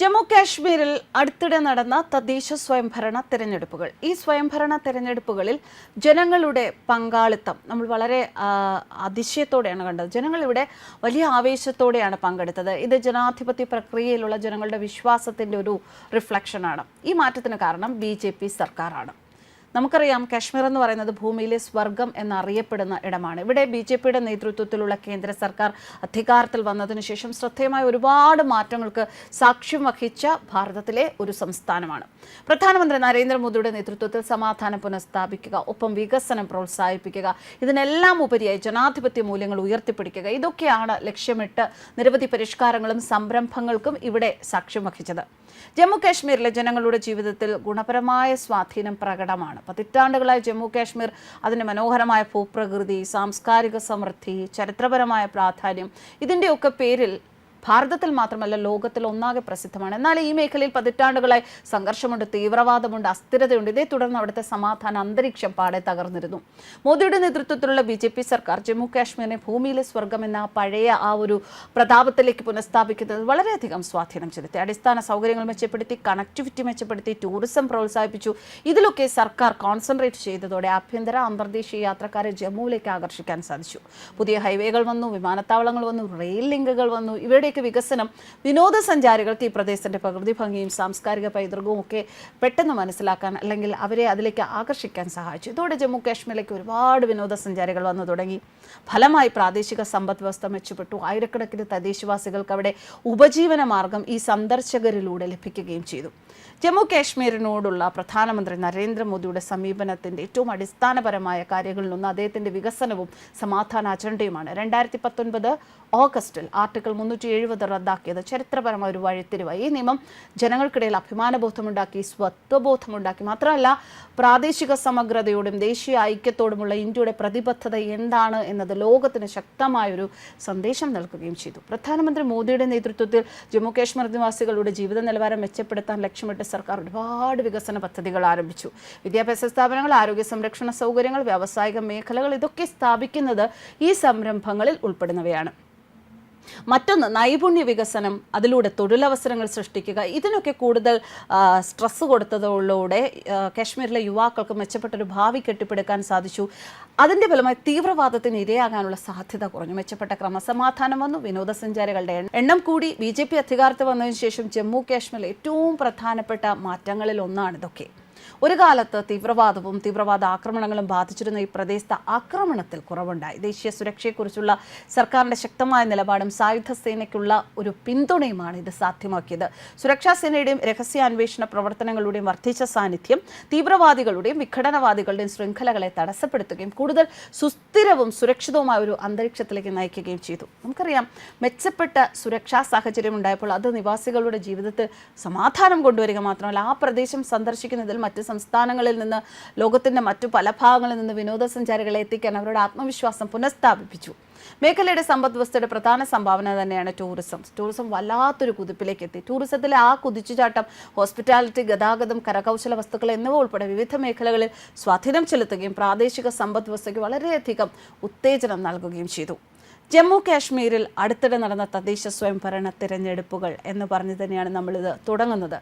ജമ്മു കാശ്മീരിൽ അടുത്തിടെ നടന്ന തദ്ദേശ സ്വയംഭരണ തെരഞ്ഞെടുപ്പുകൾ. ഈ സ്വയംഭരണ തെരഞ്ഞെടുപ്പുകളിൽ ജനങ്ങളുടെ പങ്കാളിത്തം നമ്മൾ വളരെ അതിശയത്തോടെയാണ് കണ്ടത്. ജനങ്ങൾ ഇവിടെ വലിയ ആവേശത്തോടെയാണ് പങ്കെടുത്തത്. ഇത് ജനാധിപത്യ പ്രക്രിയയിലുള്ള ജനങ്ങളുടെ വിശ്വാസത്തിന്റെ ഒരു റിഫ്ലക്ഷനാണ്. ഈ മാറ്റത്തിന് കാരണം ബി സർക്കാരാണ്. നമുക്കറിയാം കാശ്മീർ എന്ന് പറയുന്നത് ഭൂമിയിലെ സ്വർഗം എന്നറിയപ്പെടുന്ന ഇടമാണ്. ഇവിടെ ബി ജെ പിയുടെ നേതൃത്വത്തിലുള്ള കേന്ദ്ര സർക്കാർ അധികാരത്തിൽ വന്നതിനു ശേഷം ശ്രദ്ധേയമായ ഒരുപാട് മാറ്റങ്ങൾക്ക് സാക്ഷ്യം വഹിച്ച ഭാരതത്തിലെ ഒരു സംസ്ഥാനമാണ്. പ്രധാനമന്ത്രി നരേന്ദ്രമോദിയുടെ നേതൃത്വത്തിൽ സമാധാനം പുനഃസ്ഥാപിക്കുക ഒപ്പം വികസനം പ്രോത്സാഹിപ്പിക്കുക ഇതിനെല്ലാം ഉപരിയായി ജനാധിപത്യ മൂല്യങ്ങൾ ഉയർത്തിപ്പിടിക്കുക ഇതൊക്കെയാണ് ലക്ഷ്യമിട്ട് നിരവധി പരിഷ്കാരങ്ങളും സംരംഭങ്ങൾക്കും ഇവിടെ സാക്ഷ്യം വഹിച്ചത്. ജമ്മു കാശ്മീരിലെ ജനങ്ങളുടെ ജീവിതത്തിൽ ഗുണപരമായ സ്വാധീനം പ്രകടമാണ്. പതിറ്റാണ്ടുകളായി ജമ്മു കാശ്മീർ അതിന്റെ മനോഹരമായ ഭൂപ്രകൃതി സാംസ്കാരിക സമൃദ്ധി ചരിത്രപരമായ പ്രാധാന്യം ഇതിന്റെയൊക്കെ പേരിൽ ഭാരതത്തിൽ മാത്രമല്ല ലോകത്തിൽ ഒന്നാകെ പ്രസിദ്ധമാണ്. എന്നാൽ ഈ മേഖലയിൽ പതിറ്റാണ്ടുകളായി സംഘർഷമുണ്ട് തീവ്രവാദമുണ്ട് അസ്ഥിരതയുണ്ട്. ഇതേ തുടർന്ന് അവിടുത്തെ സമാധാന അന്തരീക്ഷം പാടെ തകർന്നിരുന്നു. മോദിയുടെ നേതൃത്വത്തിലുള്ള ബി ജെ പി സർക്കാർ ജമ്മു കാശ്മീരിനെ ഭൂമിയിലെ സ്വർഗം എന്ന പഴയ ആ ഒരു പ്രതാപത്തിലേക്ക് പുനഃസ്ഥാപിക്കുന്നത് വളരെയധികം സ്വാധീനം ചെലുത്തി. അടിസ്ഥാന സൗകര്യങ്ങൾ മെച്ചപ്പെടുത്തി കണക്ടിവിറ്റി മെച്ചപ്പെടുത്തി ടൂറിസം പ്രോത്സാഹിപ്പിച്ചു. ഇതിലൊക്കെ സർക്കാർ കോൺസെൻട്രേറ്റ് ചെയ്തതോടെ ആഭ്യന്തര അന്തർദേശീയ യാത്രക്കാരെ ജമ്മുവിലേക്ക് ആകർഷിക്കാൻ സാധിച്ചു. പുതിയ ഹൈവേകൾ വന്നു വിമാനത്താവളങ്ങൾ വന്നു റെയിൽ ലിങ്കുകൾ വന്നു. ഇവയുടെയൊക്കെ വികസനം വിനോദസഞ്ചാരികൾക്ക് ഈ പ്രദേശത്തിന്റെ പ്രകൃതി ഭംഗിയും സാംസ്കാരിക പൈതൃകവും ഒക്കെ പെട്ടെന്ന് മനസ്സിലാക്കാൻ അല്ലെങ്കിൽ അവരെ അതിലേക്ക് ആകർഷിക്കാൻ സഹായിച്ചു. ഇതോടെ ജമ്മു കാശ്മീരിലേക്ക് ഒരുപാട് വിനോദസഞ്ചാരികൾ വന്നു തുടങ്ങി. ഫലമായി പ്രാദേശിക സമ്പദ് വ്യവസ്ഥ മെച്ചപ്പെട്ടു. ആയിരക്കണക്കിന് തദ്ദേശവാസികൾക്ക് അവിടെ ഉപജീവന മാർഗം ഈ സന്ദർശകരിലൂടെ ലഭിക്കുകയും ചെയ്തു. ജമ്മു കാശ്മീരിനോടുള്ള പ്രധാനമന്ത്രി നരേന്ദ്രമോദിയുടെ സമീപനത്തിന്റെ ഏറ്റവും അടിസ്ഥാനപരമായ കാര്യങ്ങളിലൊന്ന് അദ്ദേഹത്തിന്റെ വികസനവും സമാധാന അജണ്ടയുമാണ്. രണ്ടായിരത്തി പത്തൊൻപത് ഓഗസ്റ്റിൽ ആർട്ടിക്കിൾ മുന്നൂറ്റി എഴുപത് റദ്ദാക്കിയത്. ചരിത്രപരമായ ഒരു വഴിത്തിരിവായി ഈ നിയമം ജനങ്ങൾക്കിടയിൽ അഭിമാനബോധമുണ്ടാക്കി സ്വത്വബോധമുണ്ടാക്കി. മാത്രമല്ല പ്രാദേശിക സമഗ്രതയോടും ദേശീയ ഐക്യത്തോടുമുള്ള ഇന്ത്യയുടെ പ്രതിബദ്ധത എന്താണ് എന്നത് ലോകത്തിന് ശക്തമായൊരു സന്ദേശം നൽകുകയും ചെയ്തു. പ്രധാനമന്ത്രി മോദിയുടെ നേതൃത്വത്തിൽ ജമ്മു കാശ്മീർ നിവാസികളുടെ ജീവിത നിലവാരം മെച്ചപ്പെടുത്താൻ ലക്ഷ്യമിട്ട് സർക്കാർ ഒരുപാട് വികസന പദ്ധതികൾ ആരംഭിച്ചു. വിദ്യാഭ്യാസ സ്ഥാപനങ്ങൾ ആരോഗ്യ സംരക്ഷണ സൗകര്യങ്ങൾ വ്യാവസായിക മേഖലകൾ ഇതൊക്കെ സ്ഥാപിക്കുന്നത് ഈ സംരംഭങ്ങളിൽ ഉൾപ്പെടുന്നവയാണ്. മറ്റൊന്ന് നൈപുണ്യ വികസനം അതിലൂടെ തൊഴിലവസരങ്ങൾ സൃഷ്ടിക്കുക. ഇതിനൊക്കെ കൂടുതൽ സ്ട്രെസ് കൊടുത്തതോടുകൂടെ ആ, കാശ്മീരിലെ യുവാക്കൾക്ക് മെച്ചപ്പെട്ടൊരു ഭാവി കെട്ടിപ്പടുക്കാൻ സാധിച്ചു. അതിന്റെ ഫലമായി തീവ്രവാദത്തിന് ഇരയാകാനുള്ള സാധ്യത കുറഞ്ഞു. മെച്ചപ്പെട്ട ക്രമസമാധാനം വന്നു. വിനോദസഞ്ചാരികളുടെ എണ്ണം കൂടി. ബി ജെ പി അധികാരത്തിൽ വന്നതിന് ശേഷം ജമ്മു കാശ്മീരിലെ ഏറ്റവും പ്രധാനപ്പെട്ട മാറ്റങ്ങളിൽ ഒന്നാണ് ഇതൊക്കെ ഒരു കാലത്ത് തീവ്രവാദവും തീവ്രവാദ ആക്രമണങ്ങളും ബാധിച്ചിരുന്ന ഈ പ്രദേശത്ത് ആക്രമണത്തിൽ കുറവുണ്ടായി. ദേശീയ സുരക്ഷയെക്കുറിച്ചുള്ള സർക്കാരിന്റെ ശക്തമായ നിലപാടും സായുധ സേനയ്ക്കുള്ള ഒരു പിന്തുണയുമാണ് ഇത് സാധ്യമാക്കിയത്. സുരക്ഷാ സേനയുടെയും രഹസ്യാന്വേഷണ പ്രവർത്തനങ്ങളുടെയും വർദ്ധിച്ച സാന്നിധ്യം തീവ്രവാദികളുടെയും വിഘടനവാദികളുടെയും ശൃംഖലകളെ തടസ്സപ്പെടുത്തുകയും കൂടുതൽ സുസ്ഥിരവും സുരക്ഷിതവുമായ ഒരു അന്തരീക്ഷത്തിലേക്ക് നയിക്കുകയും ചെയ്തു. നമുക്കറിയാം മെച്ചപ്പെട്ട സുരക്ഷാ സാഹചര്യം ഉണ്ടായപ്പോൾ അത് നിവാസികളുടെ ജീവിതത്തിൽ സമാധാനം കൊണ്ടുവരിക മാത്രമല്ല ആ പ്രദേശം സന്ദർശിക്കുന്നതിൽ മറ്റ് സംസ്ഥാനങ്ങളിൽ നിന്ന് ലോകത്തിന്റെ മറ്റു പല ഭാഗങ്ങളിൽ നിന്ന് വിനോദസഞ്ചാരികളെ എത്തിക്കാൻ അവരുടെ ആത്മവിശ്വാസം പുനഃസ്ഥാപിപ്പിച്ചു. മേഖലയുടെ സമ്പദ് വ്യവസ്ഥയുടെ പ്രധാന സംഭാവന തന്നെയാണ് ടൂറിസം ടൂറിസം വല്ലാത്തൊരു കുതിപ്പിലേക്ക് എത്തി. ടൂറിസത്തിലെ ആ കുതിച്ചുചാട്ടം ഹോസ്പിറ്റാലിറ്റി ഗതാഗതം കരകൗശല വസ്തുക്കൾ എന്നിവ ഉൾപ്പെടെ വിവിധ മേഖലകളിൽ സ്വാധീനം ചെലുത്തുകയും പ്രാദേശിക സമ്പദ് വ്യവസ്ഥയ്ക്ക് വളരെയധികം ഉത്തേജനം നൽകുകയും ചെയ്തു. ജമ്മു കാശ്മീരിൽ അടുത്തിടെ നടന്ന തദ്ദേശ സ്വയംഭരണ തിരഞ്ഞെടുപ്പുകൾ എന്ന് പറഞ്ഞു തന്നെയാണ് നമ്മളിത് തുടങ്ങുന്നത്.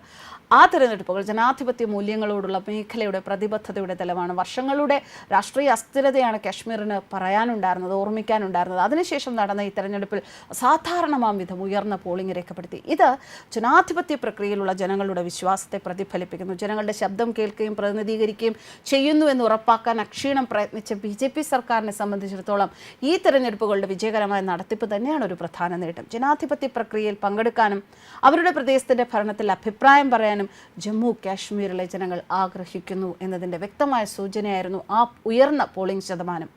ആ തിരഞ്ഞെടുപ്പുകൾ ജനാധിപത്യ മൂല്യങ്ങളോടുള്ള മേഖലയുടെ പ്രതിബദ്ധതയുടെ തെളിവാണ്. വർഷങ്ങളുടെ രാഷ്ട്രീയ അസ്ഥിരതയാണ് കാശ്മീരിന് പറയാനുണ്ടായിരുന്നത് ഓർമ്മിക്കാനുണ്ടായിരുന്നത്. അതിനുശേഷം നടന്ന ഈ തെരഞ്ഞെടുപ്പിൽ സാധാരണമാം വിധം ഉയർന്ന പോളിംഗ് രേഖപ്പെടുത്തി. ഇത് ജനാധിപത്യ പ്രക്രിയയിലുള്ള ജനങ്ങളുടെ വിശ്വാസത്തെ പ്രതിഫലിപ്പിക്കുന്നു. ജനങ്ങളുടെ ശബ്ദം കേൾക്കുകയും പ്രതിനിധീകരിക്കുകയും ചെയ്യുന്നു എന്ന് ഉറപ്പാക്കാൻ അക്ഷീണം പ്രയത്നിച്ച ബി സർക്കാരിനെ സംബന്ധിച്ചിടത്തോളം ഈ തെരഞ്ഞെടുപ്പുകളുടെ വിജയകരമായ നടത്തിപ്പ് തന്നെയാണ് ഒരു പ്രധാന നേട്ടം. ജനാധിപത്യ പ്രക്രിയയിൽ പങ്കെടുക്കാനും അവരുടെ പ്രദേശത്തിന്റെ ഭരണത്തിൽ അഭിപ്രായം പറയാനും ജമ്മു കാശ്മീരിലെ ജനങ്ങൾ ആഗ്രഹിക്കുന്നു എന്നതിന്റെ വ്യക്തമായ സൂചനയായിരുന്നു ആ ഉയർന്ന പോളിംഗ് ശതമാനം.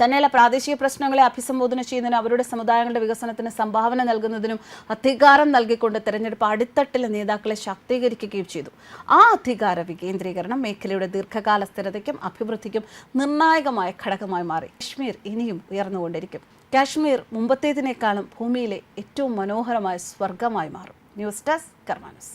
തന്നെയല്ല പ്രാദേശിക പ്രശ്നങ്ങളെ അഭിസംബോധന ചെയ്യുന്നതിനും അവരുടെ സമുദായങ്ങളുടെ വികസനത്തിന് സംഭാവന നൽകുന്നതിനും അധികാരം നൽകിക്കൊണ്ട് തെരഞ്ഞെടുപ്പ് അടിത്തട്ടിലെ നേതാക്കളെ ശാക്തീകരിക്കുകയും ചെയ്തു. ആ അധികാര വികേന്ദ്രീകരണം മേഖലയുടെ ദീർഘകാല സ്ഥിരതയ്ക്കും അഭിവൃദ്ധിക്കും നിർണായകമായ ഘടകമായി മാറി. കാശ്മീർ ഇനിയും ഉയർന്നുകൊണ്ടിരിക്കും. കാശ്മീർ മുമ്പത്തേതിനേക്കാളും ഭൂമിയിലെ ഏറ്റവും മനോഹരമായ സ്വർഗമായി മാറും. News desk കർമാനസ്.